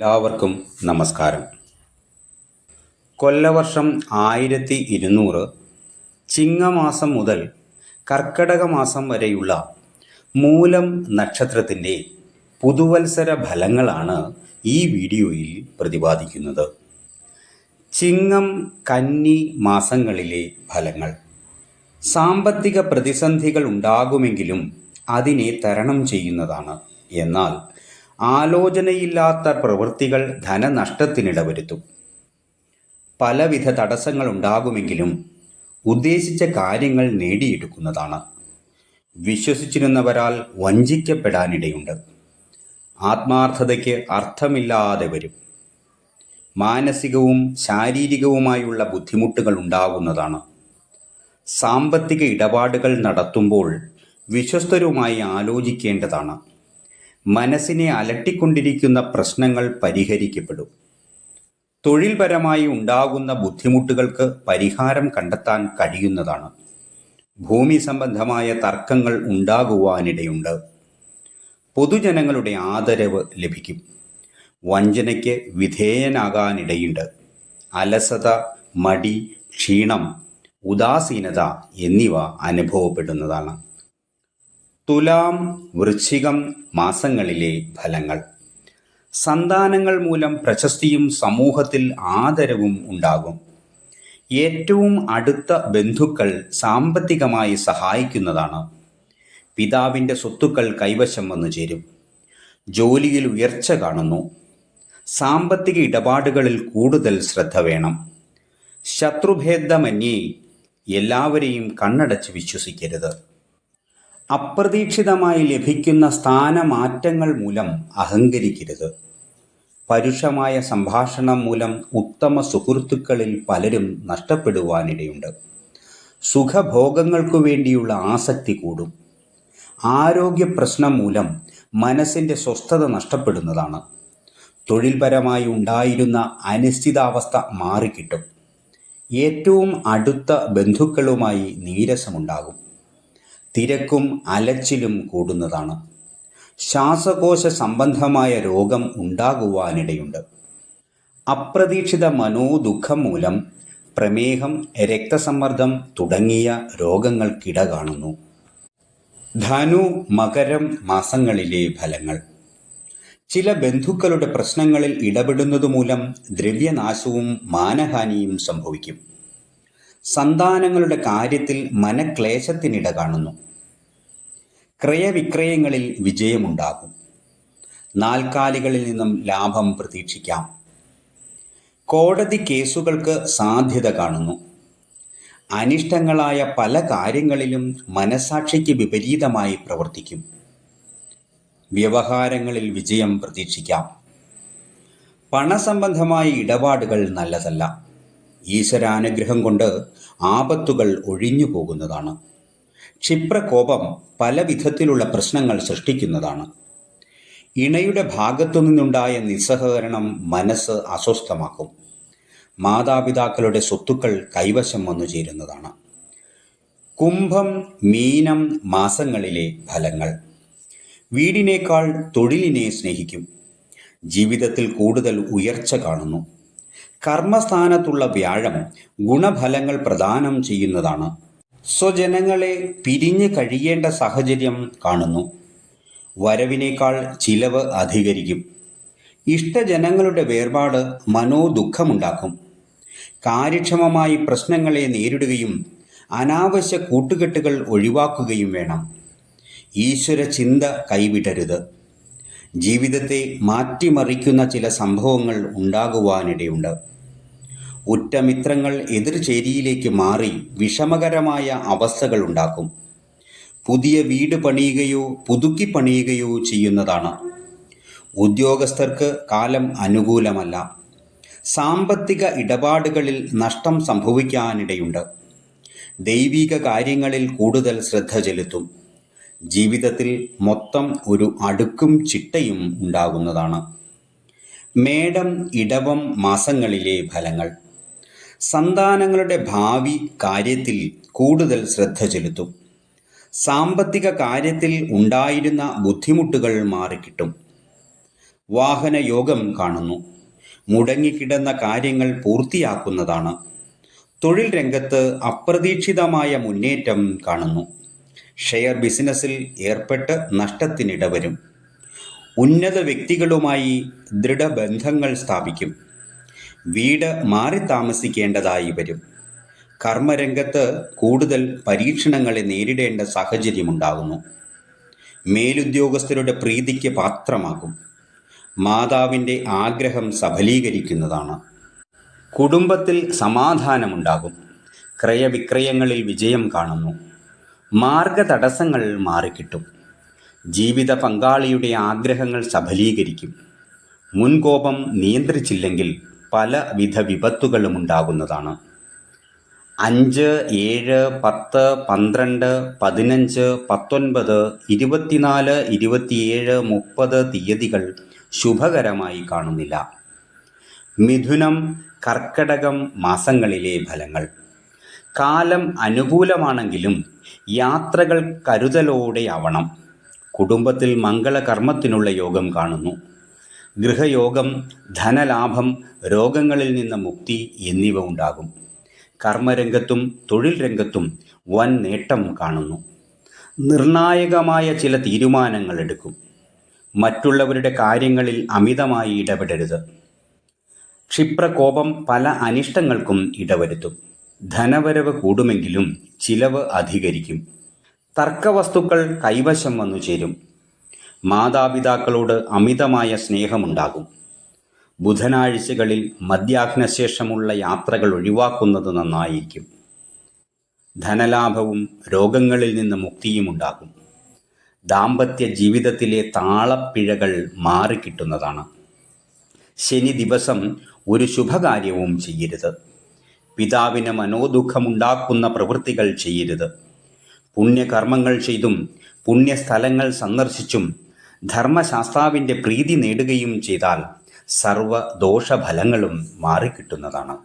എല്ലാവർക്കും നമസ്കാരം. കൊല്ലവർഷം ആയിരത്തി ഇരുന്നൂറ് ചിങ്ങമാസം മുതൽ കർക്കടക മാസം വരെയുള്ള മൂലം നക്ഷത്രത്തിന്റെ പുതുവത്സര ഫലങ്ങളാണ് ഈ വീഡിയോയിൽ പ്രതിപാദിക്കുന്നത്. ചിങ്ങം കന്നി മാസങ്ങളിലെ ഫലങ്ങൾ. സാമ്പത്തിക പ്രതിസന്ധികൾ ഉണ്ടാകുമെങ്കിലും അതിനെ തരണം ചെയ്യുന്നതാണ്. എന്നാൽ ആലോചനയില്ലാത്ത പ്രവൃത്തികൾ ധനനഷ്ടത്തിനിടവരുത്തും. പലവിധ തടസ്സങ്ങൾ ഉണ്ടാകുമെങ്കിലും ഉദ്ദേശിച്ച കാര്യങ്ങൾ നേടിയെടുക്കുന്നതാണ്. വിശ്വസിച്ചിരുന്നവരാൽ വഞ്ചിക്കപ്പെടാനിടയുണ്ട്. ആത്മാർത്ഥതയ്ക്ക് അർത്ഥമില്ലാതെ വരും. മാനസികവും ശാരീരികവുമായുള്ള ബുദ്ധിമുട്ടുകൾ ഉണ്ടാകുന്നതാണ്. സാമ്പത്തിക ഇടപാടുകൾ നടത്തുമ്പോൾ വിശ്വസ്തരുമായി ആലോചിക്കേണ്ടതാണ്. മനസ്സിനെ അലട്ടിക്കൊണ്ടിരിക്കുന്ന പ്രശ്നങ്ങൾ പരിഹരിക്കപ്പെടും. തൊഴിൽപരമായി ഉണ്ടാകുന്ന ബുദ്ധിമുട്ടുകൾക്ക് പരിഹാരം കണ്ടെത്താൻ കഴിയുന്നതാണ്. ഭൂമി സംബന്ധമായ തർക്കങ്ങൾ ഉണ്ടാകുവാനിടയുണ്ട്. പൊതുജനങ്ങളുടെ ആദരവ് ലഭിക്കും. വഞ്ചനയ്ക്ക് വിധേയനാകാനിടയുണ്ട്. അലസത മടി ക്ഷീണം ഉദാസീനത എന്നിവ അനുഭവപ്പെടുന്നതാണ്. തുലാം വൃശ്ചികം മാസങ്ങളിലെ ഫലങ്ങൾ. സന്താനങ്ങൾ മൂലം പ്രശസ്തിയും സമൂഹത്തിൽ ആദരവും ഉണ്ടാകും. ഏറ്റവും അടുത്ത ബന്ധുക്കൾ സാമ്പത്തികമായി സഹായിക്കുന്നതാണ്. പിതാവിന്റെ സ്വത്തുക്കൾ കൈവശം വന്നു ചേരും. ജോലിയിൽ ഉയർച്ച കാണുന്നു. സാമ്പത്തിക ഇടപാടുകളിൽ കൂടുതൽ ശ്രദ്ധ വേണം. ശത്രുഭേദമന്യേ എല്ലാവരെയും കണ്ണടച്ച് വിശ്വസിക്കരുത്. അപ്രതീക്ഷിതമായി ലഭിക്കുന്ന സ്ഥാനമാറ്റങ്ങൾ മൂലം അഹങ്കരിക്കരുത്. പരുഷമായ സംഭാഷണം മൂലം ഉത്തമ സുഹൃത്തുക്കളിൽ പലരും നഷ്ടപ്പെടുവാനിടയുണ്ട്. സുഖഭോഗങ്ങൾക്കു വേണ്ടിയുള്ള ആസക്തി കൂടും. ആരോഗ്യ പ്രശ്നം മൂലം മനസ്സിന്റെ സ്വസ്ഥത നഷ്ടപ്പെടുന്നതാണ്. തൊഴിൽപരമായി ഉണ്ടായിരുന്ന അനിശ്ചിതാവസ്ഥ മാറിക്കിട്ടും. ഏറ്റവും അടുത്ത ബന്ധുക്കളുമായി നീരസമുണ്ടാകും. തിരക്കും അലച്ചിലും കൂടുന്നതാണ്. ശ്വാസകോശ സംബന്ധമായ രോഗം ഉണ്ടാകുവാനിടയുണ്ട്. അപ്രതീക്ഷിത മനോദുഃഖം മൂലം പ്രമേഹം രക്തസമ്മർദ്ദം തുടങ്ങിയ രോഗങ്ങൾക്കിട കാണുന്നു ധനു മകരം മാസങ്ങളിലെ ഫലങ്ങൾ. ചില ബന്ധുക്കളുടെ പ്രശ്നങ്ങളിൽ ഇടപെടുന്നതുമൂലം ദ്രവ്യനാശവും മാനഹാനിയും സംഭവിക്കും. സന്താനങ്ങളുടെ കാര്യത്തിൽ മനക്ലേശത്തിനിട കാണുന്നു. ക്രയവിക്രയങ്ങളിൽ വിജയമുണ്ടാകും. നാൽക്കാലികളിൽ നിന്നും ലാഭം പ്രതീക്ഷിക്കാം. കോടതി കേസുകൾക്ക് സാധ്യത കാണുന്നു. അനിഷ്ടങ്ങളായ പല കാര്യങ്ങളിലും മനസാക്ഷിക്ക് വിപരീതമായി പ്രവർത്തിക്കും. വ്യവഹാരങ്ങളിൽ വിജയം പ്രതീക്ഷിക്കാം. പണസംബന്ധമായ ഇടപാടുകൾ നല്ലതല്ല. ഈശ്വരാനുഗ്രഹം കൊണ്ട് ആപത്തുകൾ ഒഴിഞ്ഞു പോകുന്നതാണ്. ക്ഷിപ്രകോപം പല വിധത്തിലുള്ള പ്രശ്നങ്ങൾ സൃഷ്ടിക്കുന്നതാണ്. ഇണയുടെ ഭാഗത്തു നിന്നുണ്ടായ നിസ്സഹകരണം മനസ്സ് അസ്വസ്ഥമാക്കും. മാതാപിതാക്കളുടെ സ്വത്തുക്കൾ കൈവശം വന്നു ചേരുന്നതാണ്. കുംഭം മീനം മാസങ്ങളിലെ ഫലങ്ങൾ. വീടിനേക്കാൾ തൊഴിലിനെ സ്നേഹിക്കും. ജീവിതത്തിൽ കൂടുതൽ ഉയർച്ച കാണുന്നു. കർമ്മസ്ഥാനത്തുള്ള വ്യാഴം ഗുണഫലങ്ങൾ പ്രദാനം ചെയ്യുന്നതാണ്. സ്വജനങ്ങളെ പിരിഞ്ഞു കഴിയേണ്ട സാഹചര്യം കാണുന്നു. വരവിനേക്കാൾ ചിലവ് അധികരിക്കും. ഇഷ്ടജനങ്ങളുടെ വേർപാട് മനോദുഃഖമുണ്ടാക്കും. കാര്യക്ഷമമായി പ്രശ്നങ്ങളെ നേരിടുകയും അനാവശ്യ കൂട്ടുകെട്ടുകൾ ഒഴിവാക്കുകയും വേണം. ഈശ്വര ചിന്ത കൈവിടരുത്. ജീവിതത്തെ മാറ്റിമറിക്കുന്ന ചില സംഭവങ്ങൾ ഉണ്ടാകുവാനിടയുണ്ട്. ഉറ്റമിത്രങ്ങൾ എതിർചേരിയിലേക്ക് മാറി വിഷമകരമായ അവസ്ഥകൾ ഉണ്ടാക്കും. പുതിയ വീട് പണിയുകയോ പുതുക്കി പണിയുകയോ ചെയ്യുന്നതാണ്. ഉദ്യോഗസ്ഥർക്ക് കാലം അനുകൂലമല്ല. സാമ്പത്തിക ഇടപാടുകളിൽ നഷ്ടം സംഭവിക്കാനിടയുണ്ട്. ദൈവിക കാര്യങ്ങളിൽ കൂടുതൽ ശ്രദ്ധ ചെലുത്തും. ജീവിതത്തിൽ മൊത്തം ഒരു അടുക്കും ചിട്ടയും ഉണ്ടാകുന്നതാണ്. മേടം ഇടവം മാസങ്ങളിലെ ഫലങ്ങൾ. സന്താനങ്ങളുടെ ഭാവി കാര്യത്തിൽ കൂടുതൽ ശ്രദ്ധ ചെലുത്തും. സാമ്പത്തിക കാര്യത്തിൽ ഉണ്ടായിരുന്ന ബുദ്ധിമുട്ടുകൾ മാറിക്കിട്ടും. വാഹന യോഗം കാണുന്നു. മുടങ്ങിക്കിടന്ന കാര്യങ്ങൾ പൂർത്തിയാക്കുന്നതാണ്. തൊഴിൽ രംഗത്ത് അപ്രതീക്ഷിതമായ മുന്നേറ്റം കാണുന്നു. ഷെയർ ബിസിനസ്സിൽ ഏർപ്പെട്ട് നഷ്ടത്തിനിടവരും. ഉന്നത വ്യക്തികളുമായി ദൃഢബന്ധങ്ങൾ സ്ഥാപിക്കും. വീട് മാറി താമസിക്കേണ്ടതായി വരും. കർമ്മരംഗത്ത് കൂടുതൽ പരീക്ഷണങ്ങളെ നേരിടേണ്ട സാഹചര്യമുണ്ടാകുന്നു. മേലുദ്യോഗസ്ഥരുടെ പ്രീതിക്ക് പാത്രമാകും. മാതാവിന്റെ ആഗ്രഹം സഫലീകരിക്കുന്നതാണ്. കുടുംബത്തിൽ സമാധാനമുണ്ടാകും. ക്രയവിക്രയങ്ങളിൽ വിജയം കാണുന്നു. മാർഗതടസ്സങ്ങൾ മാറിക്കിട്ടും. ജീവിത പങ്കാളിയുടെ ആഗ്രഹങ്ങൾ സഫലീകരിക്കും. മുൻകോപം നിയന്ത്രിച്ചില്ലെങ്കിൽ പലവിധ വിപത്തുകളും ഉണ്ടാകുന്നതാണ്. അഞ്ച് ഏഴ് പത്ത് പന്ത്രണ്ട് പതിനഞ്ച് പത്തൊൻപത് ഇരുപത്തിനാല് ഇരുപത്തിയേഴ് മുപ്പത് തീയതികൾ ശുഭകരമായി കാണുന്നില്ല. മിഥുനം കർക്കടകം മാസങ്ങളിലെ ഫലങ്ങൾ. കാലം അനുകൂലമാണെങ്കിലും യാത്രകൾ കരുതലോടെയാവണം കുടുംബത്തിൽ മംഗളകർമ്മത്തിനുള്ള യോഗം കാണുന്നു. ഗൃഹയോഗം ധനലാഭം രോഗങ്ങളിൽ നിന്ന് മുക്തി എന്നിവ ഉണ്ടാകും. കർമ്മരംഗത്തും തൊഴിൽ രംഗത്തും വൻ നേട്ടം കാണുന്നു. നിർണായകമായ ചില തീരുമാനങ്ങൾ എടുക്കും. മറ്റുള്ളവരുടെ കാര്യങ്ങളിൽ അമിതമായി ഇടപെടരുത്. ക്ഷിപ്രകോപം പല അനിഷ്ടങ്ങൾക്കും ഇടവരുത്തും. ധനവരവ് കൂടുമെങ്കിലും ചിലവ് അധികരിക്കും. തർക്കവസ്തുക്കൾ കൈവശം വന്നു ചേരും. മാതാപിതാക്കളോട് അമിതമായ സ്നേഹമുണ്ടാകും. ബുധനാഴ്ചകളിൽ മധ്യാഹ്നശേഷമുള്ള യാത്രകൾ ഒഴിവാക്കുന്നത് നന്നായിരിക്കും. ധനലാഭവും രോഗങ്ങളിൽ നിന്ന് മുക്തിയും ഉണ്ടാകും. ദാമ്പത്യ ജീവിതത്തിലെ താളപ്പിഴകൾ മാറിക്കിട്ടുന്നതാണ്. ശനി ദിവസം ഒരു ശുഭകാര്യവും ചെയ്യരുത്. പിതാവിന് മനോദുഃഖമുണ്ടാക്കുന്ന പ്രവൃത്തികൾ ചെയ്യരുത്. പുണ്യകർമ്മങ്ങൾ ചെയ്തും പുണ്യസ്ഥലങ്ങൾ സന്ദർശിച്ചും ധർമ്മശാസ്താവിന്റെ പ്രീതി നേടുകയും ചെയ്താൽ സർവ ദോഷഫലങ്ങളും മാറിക്കിട്ടുന്നതാണ്.